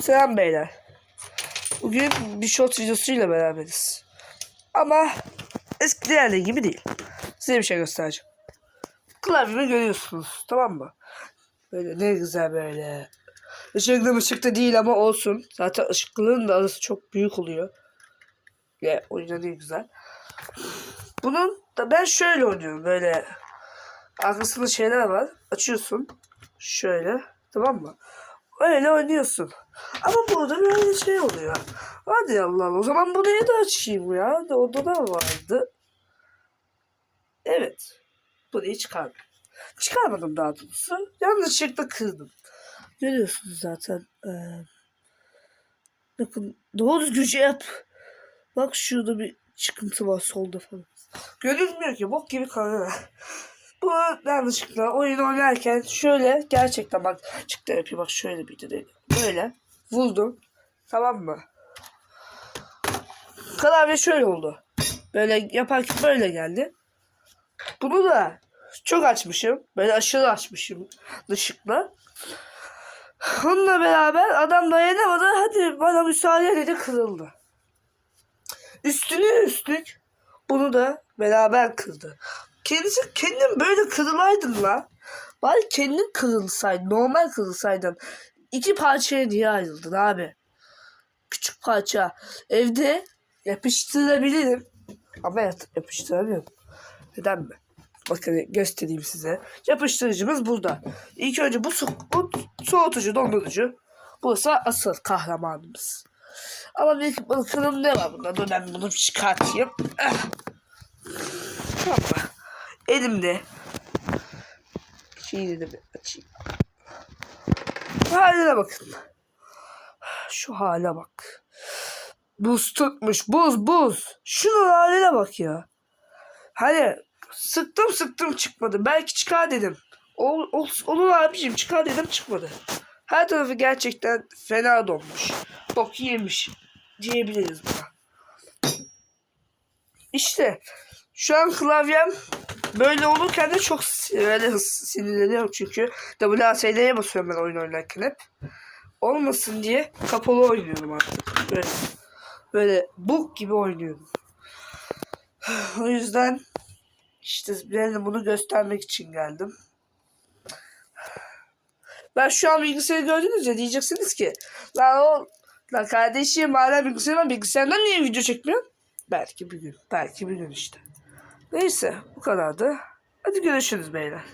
Selam beyler. Bugün bir short videosuyla beraberiz. Ama eskilerle gibi değil. Size bir şey göstereceğim. Klavyemi görüyorsunuz tamam mı? Böyle ne güzel böyle. Işıklı ışıkta değil ama olsun. Zaten ışıklılığın da arası çok büyük oluyor. Ya o yüzden değil güzel. Bunun da ben şöyle oynuyorum böyle. Arkasında şeyler var. Açıyorsun. Şöyle. Tamam mı? Öyle oynuyorsun. Ama burada böyle şey oluyor. Hadi Allah. O zaman burayı da açayım ya. Orada da vardı. Evet. Burayı çıkardım. Çıkarmadım daha doğrusu. Yanlışlıkla kırdım. Görüyorsunuz zaten. Ee, bakın doğru düzgünce yap. Bak şurada bir çıkıntı var solda falan. Görünmüyor ki. Bok gibi kamera. Bu yanlışlıkla oyun oynarken şöyle gerçekten bak çıktı yapayım bak şöyle bir de böyle vurdum tamam mı? Klavye şöyle oldu. Böyle yaparken böyle geldi. Bunu da çok açmışım. Böyle aşırı açmışım ışıkla. Onunla beraber adam dayanamadı. Hadi bana müsaade dedi kırıldı. Üstüne üstlük bunu da beraber kırdı. Kendisi kendin böyle kırılaydın la. Bari kendin kırılsaydın. Normal kırılsaydın. İki parçaya niye ayrıldın abi? Küçük parça. Evde yapıştırabilirim. Ama yap- yapıştıramıyorum. Neden mi? Bakın göstereyim size. Yapıştırıcımız burada. İlk önce bu, su, bu soğutucu, dondurucu. Burası asıl kahramanımız. Ama bir bakalım ne var bunda. Dur ben bunu çıkartayım. Ah. Tamam? Elimde. Şeyini de bir açayım. Haline bakın. Şu hale bak. Buz tutmuş. Buz buz. Şunun haline bak ya. Hani sıktım sıktım çıkmadı. Belki çıkar dedim. Ol, ol, olur abicim çıkar dedim çıkmadı. Her tarafı gerçekten fena donmuş. Bok yemiş diyebiliriz buna. İşte şu an klavyem böyle olurken de çok böyle sinirleniyorum çünkü WASD'ye basıyorum ben oyun oynarken hep. Olmasın diye kapalı oynuyorum artık. Böyle, böyle bug gibi oynuyorum. O yüzden işte ben bunu göstermek için geldim. Ben şu an bilgisayarı gördünüz ya diyeceksiniz ki lan o lan kardeşim hala bilgisayar var bilgisayardan niye video çekmiyorsun? Belki bir gün. Belki bir gün işte. Neyse bu kadardı. Hadi görüşürüz beyler.